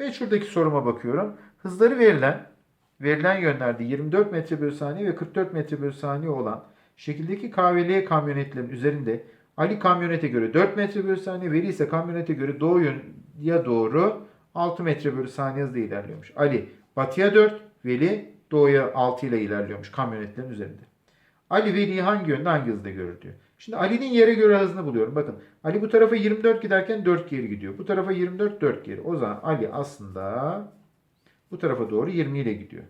Ve şuradaki soruma bakıyorum. Hızları verilen, verilen yönlerde 24 metre bölü saniye ve 44 metre bölü saniye olan şekildeki KVL kamyonetlerin üzerinde Ali kamyonete göre 4 metre bölü saniye, Veli ise kamyonete göre doğuya doğru 6 metre bölü saniye hızla ilerliyormuş. Ali batıya 4, Veli doğuya 6 ile ilerliyormuş kamyonetlerin üzerinde. Ali Veli'yi hangi yönde hangi hızda görür diyor. Şimdi Ali'nin yere göre hızını buluyorum. Bakın Ali bu tarafa 24 giderken 4 geri gidiyor. Bu tarafa 24 4 geri. O zaman Ali aslında bu tarafa doğru 20 ile gidiyor.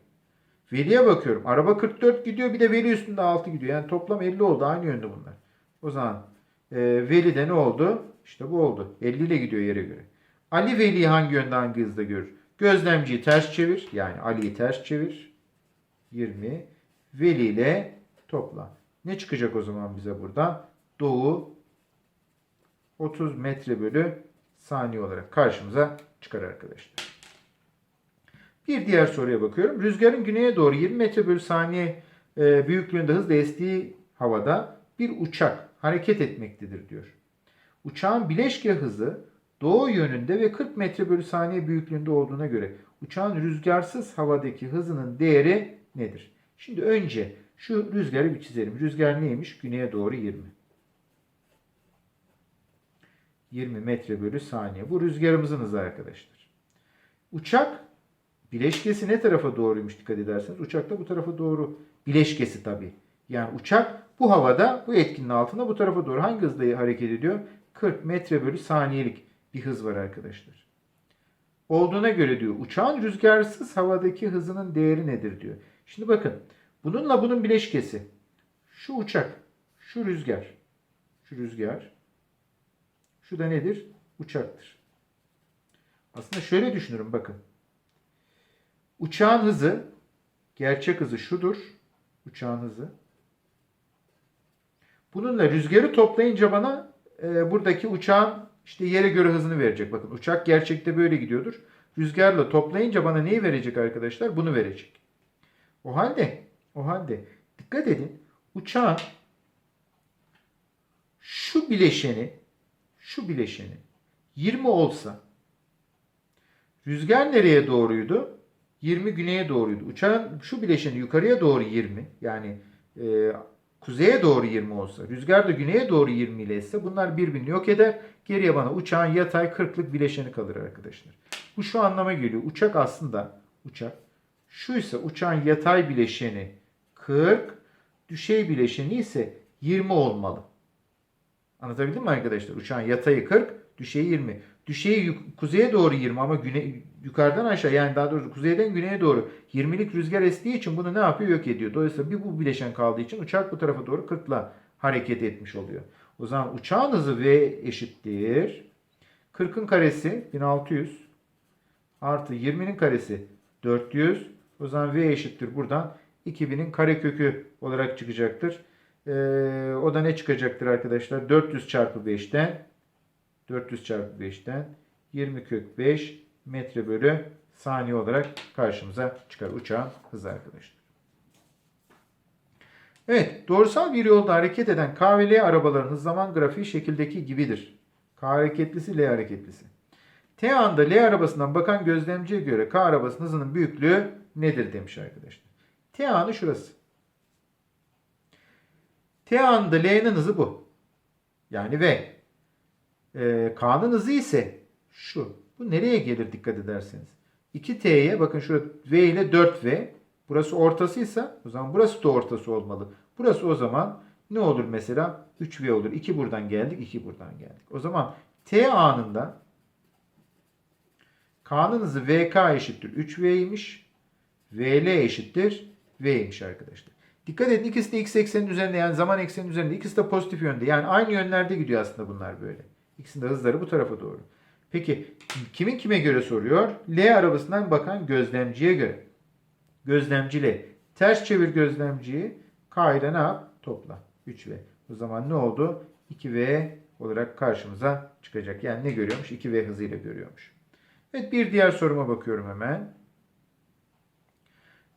Veli'ye bakıyorum. Araba 44 gidiyor bir de Veli üstünde 6 gidiyor. Yani toplam 50 oldu. Aynı yönde bunlar. O zaman e, Veli'de ne oldu? İşte bu oldu. 50 ile gidiyor yere göre. Ali Veli'yi hangi yönde hangi hızda görür? Gözlemciyi ters çevir. Yani Ali'yi ters çevir. 20. Veli ile topla. Ne çıkacak o zaman bize buradan? Doğu 30 metre bölü saniye olarak karşımıza çıkar arkadaşlar. Bir diğer soruya bakıyorum. Rüzgarın güneye doğru 20 metre bölü saniye e, büyüklüğünde hızla estiği havada bir uçak hareket etmektedir diyor. Uçağın bileşke hızı doğu yönünde ve 40 metre bölü saniye büyüklüğünde olduğuna göre uçağın rüzgarsız havadaki hızının değeri nedir? Şimdi önce şu rüzgarı bir çizelim. Rüzgar neymiş? Güneye doğru 20. 20 metre bölü saniye. Bu rüzgarımızın hızı arkadaşlar. Uçak bileşkesi ne tarafa doğruymuş dikkat ederseniz. Uçak da bu tarafa doğru. Bileşkesi tabii. Yani uçak bu havada bu etkinin altında bu tarafa doğru hangi hızla hareket ediyor? 40 metre bölü saniyelik bir hız var arkadaşlar. Olduğuna göre diyor uçağın rüzgarsız havadaki hızının değeri nedir diyor. Şimdi bakın bununla bunun bileşkesi. Şu uçak, şu rüzgar, şu rüzgar, şu da nedir? Uçaktır. Aslında şöyle düşünürüm bakın. Uçağın hızı, gerçek hızı şudur. Uçağın hızı. Bununla rüzgarı toplayınca bana e, buradaki uçağın işte yere göre hızını verecek. Bakın uçak gerçekte böyle gidiyordur. Rüzgarla toplayınca bana neyi verecek arkadaşlar? Bunu verecek. O halde, o halde dikkat edin. Uçağın şu bileşeni, şu bileşeni 20 olsa rüzgar nereye doğruydu? 20 güneye doğruydu. Uçağın şu bileşeni yukarıya doğru 20 yani e, kuzeye doğru 20 olsa rüzgar da güneye doğru 20 ile ise bunlar birbirini yok eder. Geriye bana uçağın yatay 40'lık bileşeni kalır arkadaşlar. Bu şu anlama geliyor. Uçak aslında uçak şuysa uçağın yatay bileşeni 40, düşey bileşeni ise 20 olmalı. Anlatabildim mi arkadaşlar? Uçağın yatayı 40, düşeyi 20. Düşeyi kuzeye doğru 20 ama güne, yukarıdan aşağı yani daha doğrusu kuzeyden güneye doğru 20'lik rüzgar estiği için bunu ne yapıyor? Yok ediyor. Dolayısıyla bir bu bileşen kaldığı için uçak bu tarafa doğru 40'la hareket etmiş oluyor. O zaman uçağın hızı V eşittir. 40'ın karesi 1600 artı 20'nin karesi 400. O zaman V eşittir buradan 2000'in karekökü olarak çıkacaktır. Ee, o da ne çıkacaktır arkadaşlar? 400 çarpı 5'ten 400 çarpı 5'ten 20 kök 5 metre bölü saniye olarak karşımıza çıkar uçağın hızı arkadaşlar. Evet, doğrusal bir yolda hareket eden K ve L arabalarının zaman grafiği şekildeki gibidir. K hareketlisi, L hareketlisi. T anda L arabasından bakan gözlemciye göre K arabasının hızının büyüklüğü nedir demiş arkadaşlar. T anı şurası. T anda L'nin hızı bu. Yani V. Ee, K'nın hızı ise şu. Bu nereye gelir dikkat ederseniz. 2T'ye bakın şurada V ile 4V. Burası ortasıysa o zaman burası da ortası olmalı. Burası o zaman ne olur mesela? 3V olur. 2 buradan geldik, 2 buradan geldik. O zaman T anında K'nın hızı VK eşittir 3V'ymiş. VL eşittir V'ymiş arkadaşlar. Dikkat edin ikisi de x eksenin üzerinde yani zaman eksenin üzerinde. ikisi de pozitif yönde. Yani aynı yönlerde gidiyor aslında bunlar böyle. İkisinin de hızları bu tarafa doğru. Peki kimin kime göre soruyor? L arabasından bakan gözlemciye göre. Gözlemciyle ters çevir gözlemciyi. K ile ne yap? Topla. 3V. O zaman ne oldu? 2V olarak karşımıza çıkacak. Yani ne görüyormuş? 2V hızıyla görüyormuş. Evet bir diğer soruma bakıyorum hemen.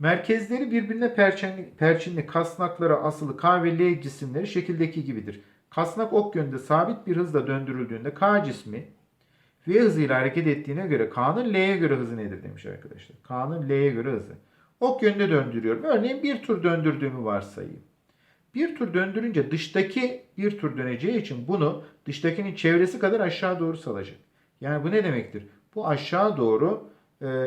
Merkezleri birbirine perçinli, perçinli kasnaklara asılı K ve L cisimleri şekildeki gibidir. Kasnak ok yönünde sabit bir hızla döndürüldüğünde K cismi V hızıyla hareket ettiğine göre K'nın L'ye göre hızı nedir demiş arkadaşlar. K'nın L'ye göre hızı. Ok yönünde döndürüyorum. Örneğin bir tur döndürdüğümü varsayayım. Bir tur döndürünce dıştaki bir tur döneceği için bunu dıştakinin çevresi kadar aşağı doğru salacak. Yani bu ne demektir? Bu aşağı doğru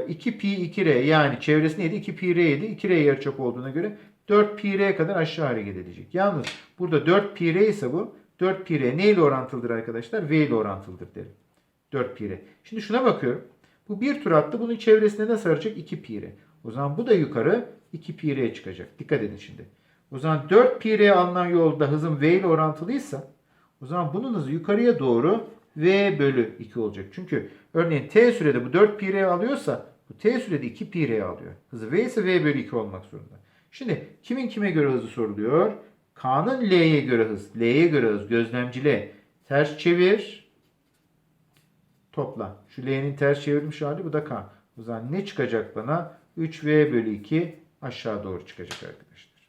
2 pi 2 r yani çevresi neydi? 2 pi r idi. 2 r yarıçap olduğuna göre 4 pi r kadar aşağı hareket edecek. Yalnız burada 4 pi r ise bu 4 pi r ne orantılıdır arkadaşlar? V ile orantılıdır derim. 4 pi r. Şimdi şuna bakıyorum. Bu bir tur attı. Bunun çevresinde ne saracak? 2 pi r. O zaman bu da yukarı 2 pi r'ye çıkacak. Dikkat edin şimdi. O zaman 4 pi r alınan yolda hızım v ile orantılıysa o zaman bunun hızı yukarıya doğru v bölü 2 olacak. Çünkü örneğin t sürede bu 4 pi r alıyorsa bu t sürede 2 pi r alıyor. Hızı v ise v bölü 2 olmak zorunda. Şimdi kimin kime göre hızı soruluyor? K'nın L'ye göre hız. L'ye göre hız. Gözlemci. Ters çevir. Topla. Şu L'nin ters çevirmiş hali bu da K. O zaman ne çıkacak bana? 3V bölü 2 aşağı doğru çıkacak arkadaşlar.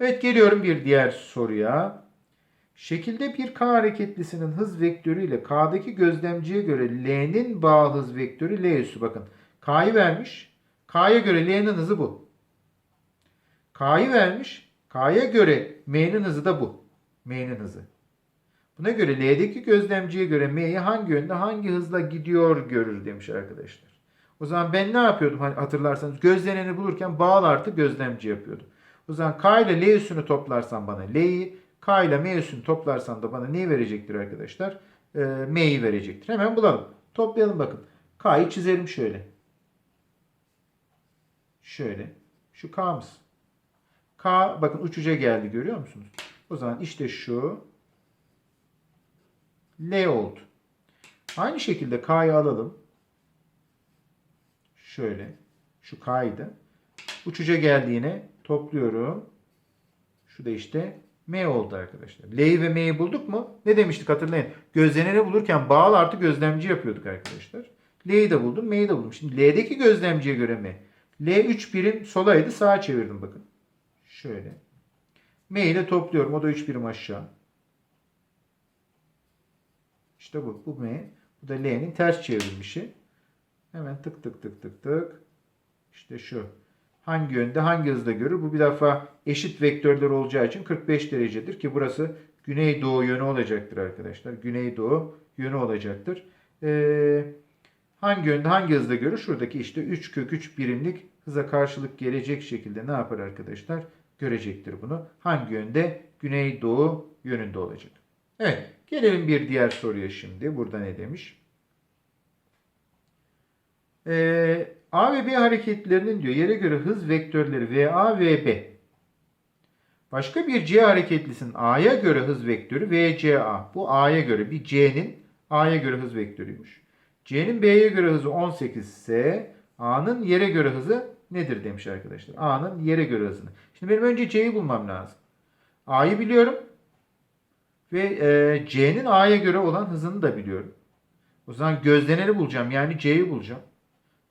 Evet geliyorum bir diğer soruya. Şekilde bir K hareketlisinin hız vektörü ile K'daki gözlemciye göre L'nin bağ hız vektörü L üssü. Bakın K'yı vermiş. K'ya göre L'nin hızı bu. K'yı vermiş. K'ya göre M'nin hızı da bu. M'nin hızı. Buna göre L'deki gözlemciye göre M'yi hangi yönde hangi hızla gidiyor görür demiş arkadaşlar. O zaman ben ne yapıyordum hani hatırlarsanız gözleneni bulurken bağıl artı gözlemci yapıyordum. O zaman K ile L üssünü toplarsam bana L'yi, K ile M üssünü toplarsam da bana neyi verecektir arkadaşlar? Ee, M'yi verecektir. Hemen bulalım. Toplayalım bakın. K'yı çizelim şöyle. Şöyle. Şu K'mız. K bakın uçuca geldi görüyor musunuz? O zaman işte şu L oldu. Aynı şekilde K'yı alalım. Şöyle. Şu K'ydı. Uçuca geldiğine topluyorum. Şu da işte M oldu arkadaşlar. L'yi ve M'yi bulduk mu? Ne demiştik hatırlayın. Gözleneni bulurken bağıl artı gözlemci yapıyorduk arkadaşlar. L'yi de buldum, M'yi de buldum. Şimdi L'deki gözlemciye göre M. L 3 birim solaydı, sağa çevirdim bakın. Şöyle. M'yi de topluyorum. O da 3 birim aşağı. İşte bu. Bu M. Bu da L'nin ters çevrilmişi. Hemen tık tık tık tık tık. İşte şu. Hangi yönde hangi hızda görür? Bu bir defa eşit vektörler olacağı için 45 derecedir ki burası güneydoğu yönü olacaktır arkadaşlar. Güneydoğu yönü olacaktır. Ee, hangi yönde hangi hızda görür? Şuradaki işte 3 kök 3 birimlik hıza karşılık gelecek şekilde ne yapar arkadaşlar? Görecektir bunu. Hangi yönde? Güneydoğu yönünde olacak. Evet. Gelelim bir diğer soruya şimdi. Burada ne demiş? Ee, A ve B hareketlerinin diyor yere göre hız vektörleri VA ve B. Başka bir C hareketlisinin A'ya göre hız vektörü VCA. Bu A'ya göre bir C'nin A'ya göre hız vektörüymüş. C'nin B'ye göre hızı 18 ise A'nın yere göre hızı nedir demiş arkadaşlar. A'nın yere göre hızını. Şimdi benim önce C'yi bulmam lazım. A'yı biliyorum. Ve e, C'nin A'ya göre olan hızını da biliyorum. O zaman gözleneni bulacağım. Yani C'yi bulacağım.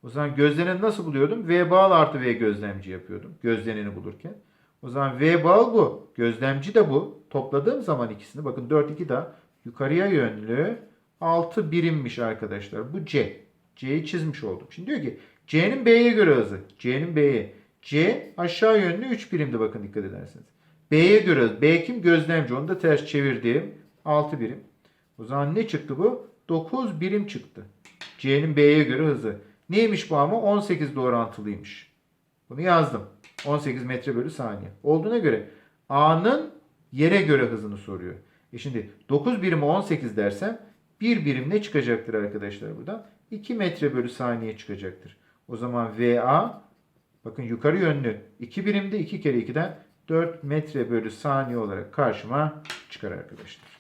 O zaman gözleneni nasıl buluyordum? V bağlı artı V gözlemci yapıyordum. Gözleneni bulurken. O zaman V bağlı bu. Gözlemci de bu. Topladığım zaman ikisini bakın 4 2 daha yukarıya yönlü 6 birimmiş arkadaşlar. Bu C. C'yi çizmiş oldum. Şimdi diyor ki C'nin B'ye göre hızı. C'nin B'ye. C aşağı yönlü 3 birimdi bakın dikkat ederseniz. B'ye göre hız. B kim? Gözlemci. Onu da ters çevirdim. 6 birim. O zaman ne çıktı bu? 9 birim çıktı. C'nin B'ye göre hızı. Neymiş bu ama? 18 orantılıymış. Bunu yazdım. 18 metre bölü saniye. Olduğuna göre A'nın yere göre hızını soruyor. E şimdi 9 birimi 18 dersem 1 birim ne çıkacaktır arkadaşlar buradan? 2 metre bölü saniye çıkacaktır. O zaman VA bakın yukarı yönlü 2 birimde 2 kere 2'den 4 metre bölü saniye olarak karşıma çıkar arkadaşlar.